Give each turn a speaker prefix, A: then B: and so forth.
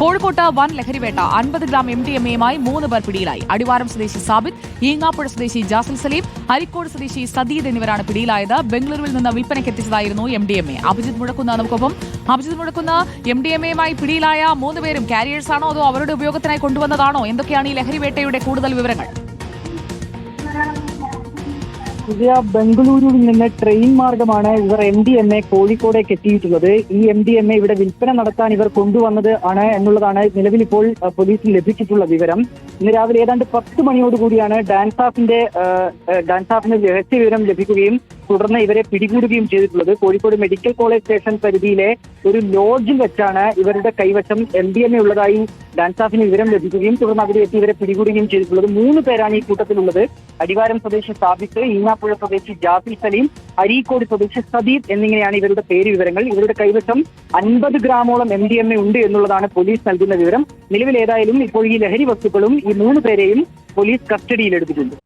A: കോഴിക്കോട്ട് വൻ ലഹരിവേട്ട അൻപത് ഗ്രാം എം ഡി എം എയുമായി മൂന്ന് പേർ പിടിയിലായി. അടിവാരം സ്വദേശി സാബിത് ഈങ്ങാപ്പുഴ സ്വദേശി ജാസിൽ സലീം അരിക്കോട് സ്വദേശി സദീദ് എന്നിവരാണ് പിടിയിലായത്. ബംഗളൂരുവിൽ നിന്ന് വിൽപ്പനയ്ക്ക് എത്തിച്ചതായിരുന്നു M D M A. Abhijith Muzhakkunnu നമുക്കൊപ്പം. Abhijith Muzhakkunnu M D M എയുമായി പിടിയിലായ മൂന്ന് പേരും കാരിയേഴ്സ് ആണോ അതോ അവരുടെ ഉപയോഗത്തിനായി കൊണ്ടുവന്നതാണോ? എന്തൊക്കെയാണ് ഈ ലഹരിവേട്ടയുടെ കൂടുതൽ വിവരങ്ങൾ?
B: വിജയ ബംഗളൂരുവിൽ നിന്ന് ട്രെയിൻ മാർഗമാണ് ഇവർ എം ഡി എം എ കോഴിക്കോടേക്ക് എത്തിയിട്ടുള്ളത്. ഈ എം ഡി എം എ ഇവിടെ വിൽപ്പന നടത്താൻ ഇവർ കൊണ്ടുവന്നത് ആണ് എന്നുള്ളതാണ് നിലവിൽ ഇപ്പോൾ അഹ്, പോലീസിന് ലഭിച്ചിട്ടുള്ള വിവരം. ഇന്ന് രാവിലെ ഏതാണ്ട് പത്ത് മണിയോടുകൂടിയാണ് ഡാൻസാഫിന്റെ ആഹ്, ഡാൻസ് ഡാൻസാഫിന് രഹസ്യ വിവരം ലഭിക്കുകയും തുടർന്ന് ഇവരെ പിടികൂടുകയും ചെയ്തിട്ടുള്ളത്. കോഴിക്കോട് മെഡിക്കൽ കോളേജ് സ്റ്റേഷൻ പരിധിയിലെ ഒരു ലോഡ്ജിൽ വെച്ചാണ് ഇവരുടെ കൈവശം എം ഡി എം എ ഉള്ളതായി ഡാൻസാഫിന് വിവരം ലഭിക്കുകയും തുടർന്ന് അവിടെ എത്തി ഇവരെ പിടികൂടുകയും ചെയ്തിട്ടുള്ളത്. മൂന്ന് പേരാണ് ഈ കൂട്ടത്തിലുള്ളത്. അടിവാരം സ്വദേശി സാബിത്ത് ഈങ്ങാപ്പുഴ സ്വദേശി ജാഫി സലീം അരീക്കോട് സ്വദേശി സദീപ് എന്നിങ്ങനെയാണ് ഇവരുടെ പേര് വിവരങ്ങൾ. ഇവരുടെ കൈവശം അൻപത് ഗ്രാമോളം എം ഡി എം എ ഉണ്ട് എന്നുള്ളതാണ് പോലീസ് നൽകുന്ന വിവരം. നിലവിൽ ഏതായാലും ഇപ്പോൾ ഈ ലഹരി വസ്തുക്കളും ഈ മൂന്ന് പേരെയും പോലീസ് കസ്റ്റഡിയിലെടുത്തിട്ടുണ്ട്